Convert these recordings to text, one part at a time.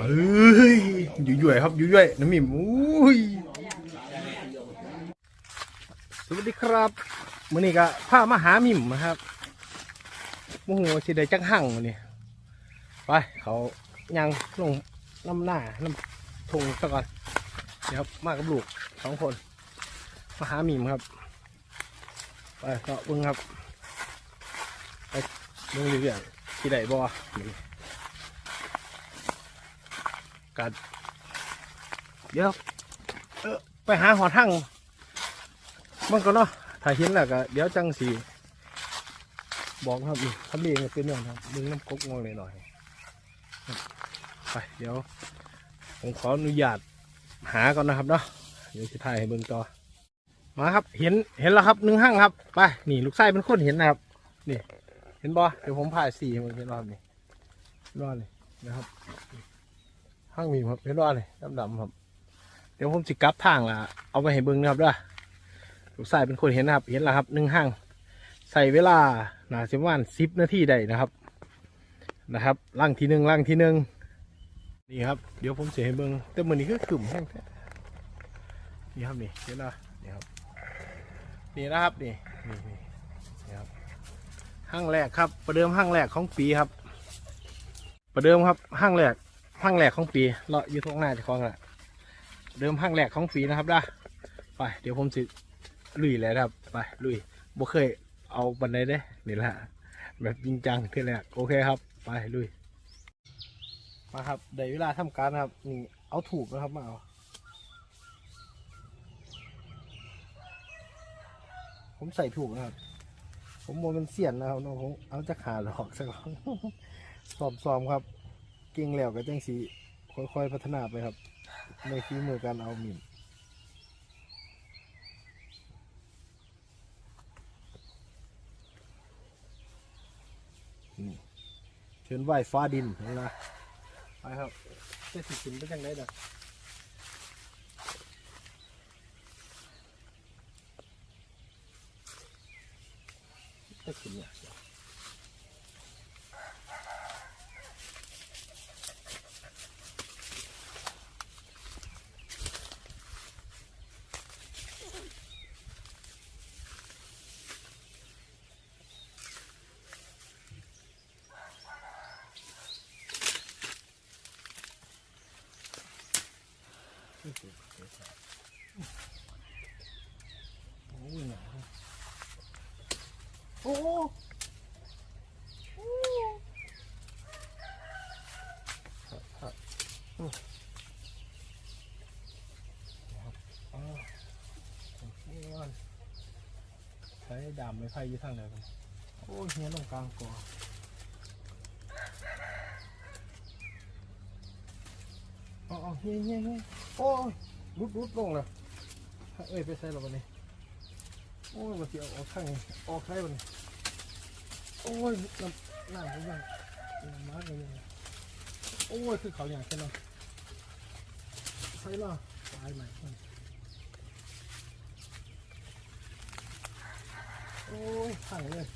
เอ้ยยุ่ยๆครับยุ่ยๆน้ำมิมอุ้ยสวัสดีครับมื้อนี้ก็พามาหามิมนะครับมโหสิได้จังหั่งมื้อนี้ไปเขายังลงน้ำหน้าน้ำทงซะก่อนเดี๋ยวมากับลูกสองคนมาหามิมครับไปเก็เบิ่งครับไปบิ่งเรื่อยๆที่ใดบ่นี่ กัดเดี๋ยวเออไปหาหอทั้งมันก็เนาะถ้าเห็นแล้วก็เดี๋ยวจังสีบอกครับนี่ทำเองเป็นเรื่องครับดึงน้ำกกงอเลยหน่อยไปเดี๋ยว ผมขออนุญาตหาก่อนนะครับเนาะเดี๋ยวจะถ่ายให้เบิ่งต่อมาครับ เห็นเห็นแล้วครับหนึ่งห้างครับไปนี่ลูกไส้เป็นคนเห็นนะครับนี่ เห็นบ่เดี๋ยวผมผ่ายสีให้มันเห็นรอบนี่เห็นรอบนี่นะครับ ห้างมีครับเห็นรอบนี่ดำๆครับ เดี๋ยวผมสิกลับทางละเอาไปให้เบิ้งนะครับด้วยลูกไส้เป็นคนเห็นนะครับ เห็นแล้วครับหนึ่งห้างใส่เวลาหนาสิบวันสิบนาทีได้นะครับ นะครับล่างที่หนึ่งล่างที่หนึ่งนี่ครับ เดี๋ยวผมเสียให้เบิ้งแต่มือนี้ก็ขึ้มแห้งแท้นี่ครับนี่เห็นล้วนี่ครับนี่นะครับนี่นี่นี่นี่ครับห้างแรกครับ ประเดิมห้างแรกของปีครับ ประเดิมครับห้างแรก ห้างแรกของปีเลาะอยู่ตรงหน้าจะคลองแหละเดิมห้างแรกของปีนะครับนะไป เดี๋ยวผมสิลุยเลยครับ ไปลุยบ่เคยเอาบันไดเด้นี่แหละแบบจริงจังที่แรกโอเคครับ ไปลุยมาครับได้เวลาทำการนะครับนี่เอาถูกนะครับมาเอาผมใส่ถูกนะครับ ผมโมมันเสียนนะครับน้องผมเอาจะขาหลอกสักก่อนซ้อมๆครับ เก่งแล้วก็จังสีค่อยๆพัฒนาไปครับ ในฝีมือการเอาหมิ่นนี่เชิญไหวฟ้าดินนะไปครับจะสิสินไปจังได้ดอกจะขึ้นเนี่ย โอ้ยหโอ้นี่มันใช้ดามไม่ไผ่ยี่ทางไหนกันโอ้เฮียลงกลางก่อ อ๋อเฮียเฮียเฮียโอ้ยรุดรุดลงเลยเอ้ยไปใส่เราบันนี้โอ้ยมาเสียออกข้างออกใครบันนี้โอ้ยน้ำน้ำเขายังน้ำมากเลยยังโอ้ยคือเขาอย่างใช่ไหมใช่หรอตายใหมโอ้ยขังเลย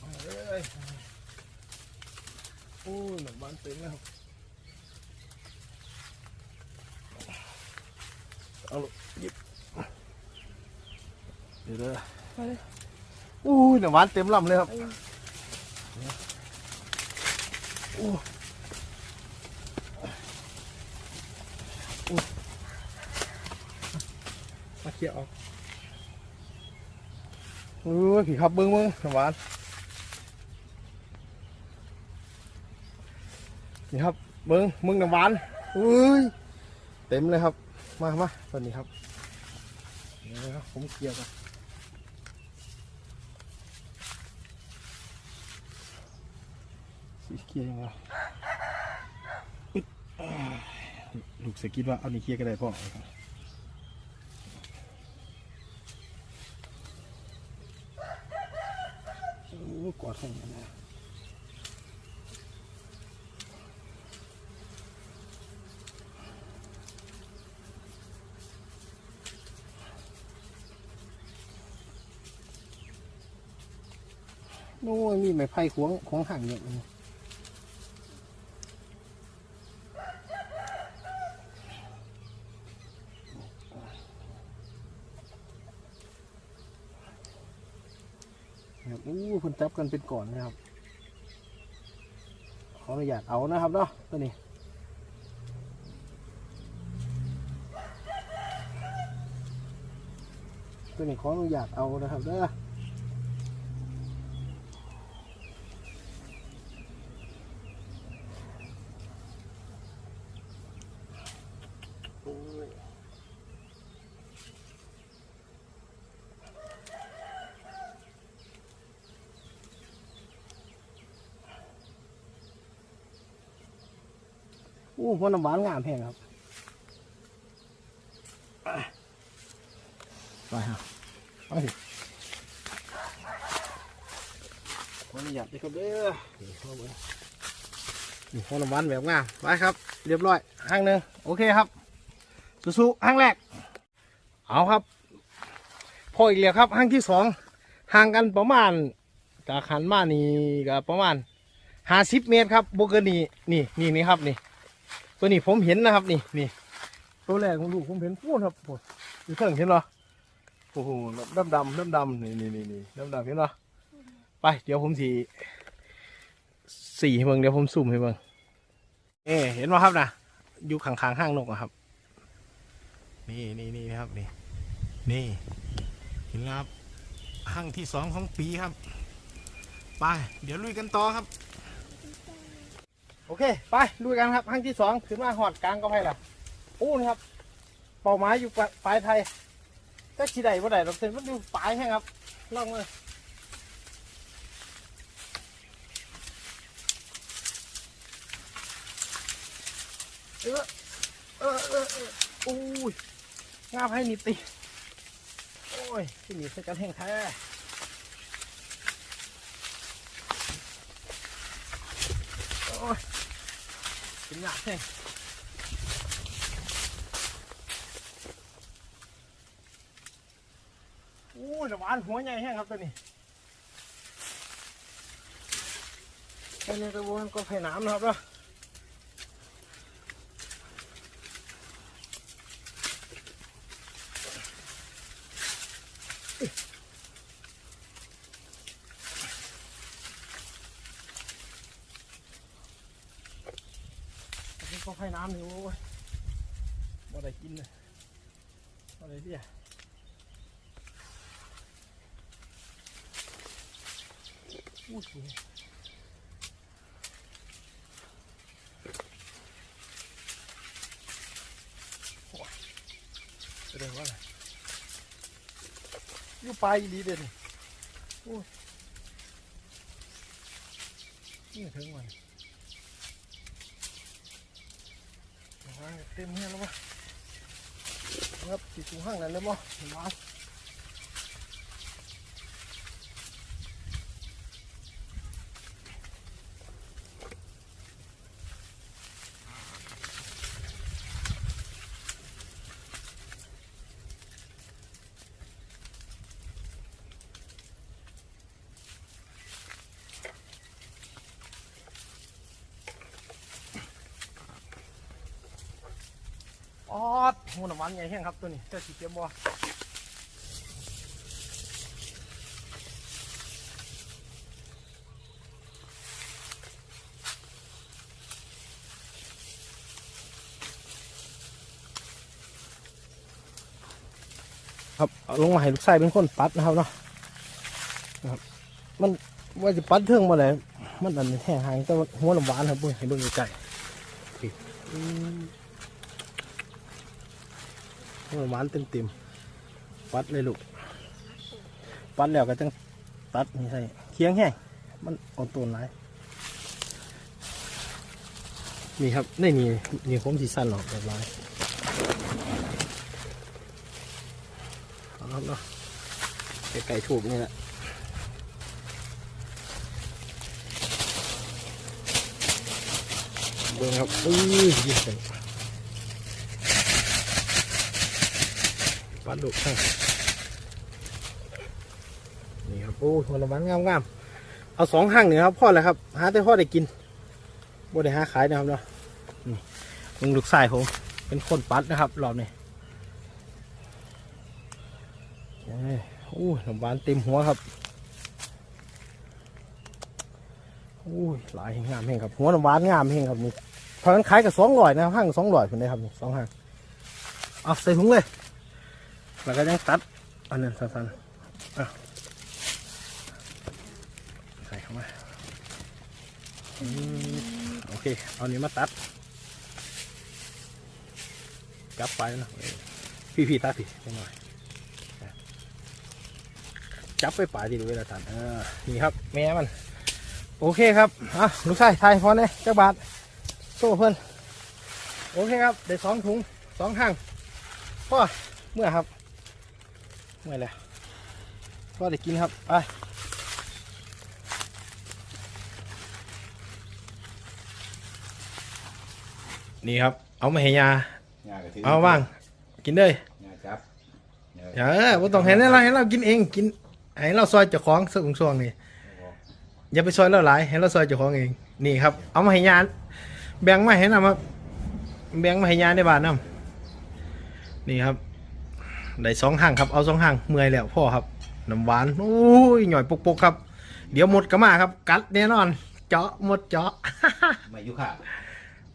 ขังเลยโอ้ยหนังบ้านเต็มแล้วครับ เอาลูกหยิบเดี๋ยวเด้อโอ้ยหนังบ้านเต็มลำเลยครับโอ้โอ้มาเคลียร์ออกโอ้ยผีขับเบิ้งเบิ้งสวานนี่ครับเบิ้งมึงน้ำหวานอุ้ยเต็มเลยครับ มามาตอนนี้ครับเดี๋ยวนะครับผมเกี่ยวกันสีเกียร์ยังไงลูกเสกิดว่าเอานี่เกียร์ก็ได้พ่อโอ้กอดให้มันนะ โน้ยมีไม้ไผ่ขวงของหางเนี่ยครับอู้คนจับกันเป็นก่อนนะครับ ขออนุญาตเอานะครับเนาะตัวนี้ตัวนี้ขออนุญาตเอานะครับเด้อ อ้หัวน้ำหวานงามแพงครับไปครับไปสิขออนุญาตนะครับเด้อนี่เข้าไปนี่หัวน้ำหวานแบบงามไปครับ เรียบร้อยห้างหนึ่งโอเคครับสู้ๆห้างแรก เอาครับ พออีกแล้วครับห้างที่สองห่างกันประมาณกาขันมานี่ก็ประมาณห้าสิบเมตรครับโบเกินนี่นี่นี่นี่ครับนี่ ตัวนี้ผมเห็นนะครับนี่นี่ตัวแรกของลูกผมเห็นพูดครับโอ้ยอยู่เทิงเห็นเหรอโอ้โหดำดำดำดำนี่นี่นี่นี่ดำดำเห็นเหรอไปเดี๋ยวผมสีสีให้เบิ่งเดี๋ยวผมซูมให้เบิ่งเอ๊เห็นไหมครับนะอยู่ข้างๆห้างนกครับ นี่นี่นี่ครับนี่นี่เห็นแล้วครับห้างที่สองของปีครับ ไป เดี๋ยวลุยกันต่อครับ โอเค ไปลุยกันครับห้งที่สองขึ้นมาหอดกลางก็ไปละอู้นะครับ เป้าหมายอยู่ปลายไทยก็ชีใดบ่ได้เราเซ็นมันอยู่ปลายแห้งครับลองเลยเออเออเอออู้ยงามให้นิติโอ้ยที่นี่ใส่กันแห้งแท้โอ้ย เป็นหนักแห้โอ้ยหวานหัวใหญ่แห้งครับตัวนี้แค่นี้กระบวนก็ไผ่น้ำนะครับเนาะ อันนี้ก็ไผ่น้ำอยู่โอ้ยบ่ได้กินเลยบ่ได้เดียอู้หูโอ้ยแสดงว่าอะไรอยู่ปลายดีเด่นโอ้ยนี่ถึงวันห้าง เต็มเนี่ยแล้ววะครับสีสูงห้างนั้นเลยมั้ง มาออดหูน้ำมันใหญ่แห้งครับตัวนี้เจ้าสีเก็บบ่ครับเอาลงมาให้ลูกชายเป็นคนปัดนะครับเนาะนะครับ มันว่าจะปัดเทิงมาเลยมันอันแห้งหางแต่ว่าหัวน้ำหวานครับเบิ่งให้เบิ่งใกล้ๆนี่อืม หวานเต็มเต็มๆปัดเลยลูก ปัดแล้วก็จังตัดนี่ใส่เคียงแห้งมันเอ่อนตัวไหนนี่ครับนี่นี่นี่ผมสีสั้นหรอกแบบไรเอาครับเนาะไก่ถูกนี่แหละเบิ่งครับอุ้ยยิ่ง ใส่ปลาดุกนี่ครับโอ้หัวละมันงามงามๆเอาสองห้างเนี่ยครับพ่อเลยครับ หาแต่พ่อได้กินบ่ได้หาขายนะครับเนาะนี่มึงลูกชายผมเป็นคนปัดนะครับรอบนี้เอ้ยโอ้น้ำหวานเต็มหัวครับอุ้ยหลายงามแห่งครับ หัวน้ำหวานงามแห่งครับนี่เพราะนั้นขายกับสองร้อยนะครับห้างสองร้อยคนนี้ครับสองห้างเอาใส่ถุงเลย แล้วก็ยังตัดอันนั้นสั้นๆอะใส่เข้ามาอืมโอเค เอานี้มาตัด กลับไปนะพี่พี่ๆตัดพี่นิหน่อย จับไปป่าดีดูเวลาตัดเออนี่ครับ แม่มัน โอเคครับอะลูกชายไทยพอเนี่ยจักบาทโซ่เพิ่นโอเคครับ ได้สองถุงสองข้างพ่อเมื่อครับ เมื่อแล้วพ่อได้กินครับไปนี่ครับ เอามาให้ยางากระถืเอาว่าง กินเลยงาจับเออบ่ต้องเห็นอะไรให้เรากินเองกินให้เราซอยเจ้าของสักองช่วงนี่อย่าไปซอยเราหลายให้เราซอยเจ้าของเองนี่ครับ เอามาให้ยานแบ่งมาให้นำครับแบ่งมาให้ยานในบ้านนำนี่ครับ ได้สองห่างครับเอาสองห่างเมื่อยแล้วพ่อครับน้ำหวานโอ้ยหน่อยปกๆครับ เดี๋ยวหมดก็มาครับ กัดแน่นอน เจาะหมดเจาะไม่ยุค่า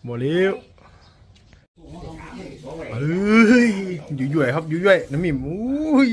หมดแล้วเอ้ยยุ่ยๆครับยุ่ยๆน้ำมิมอุ้ย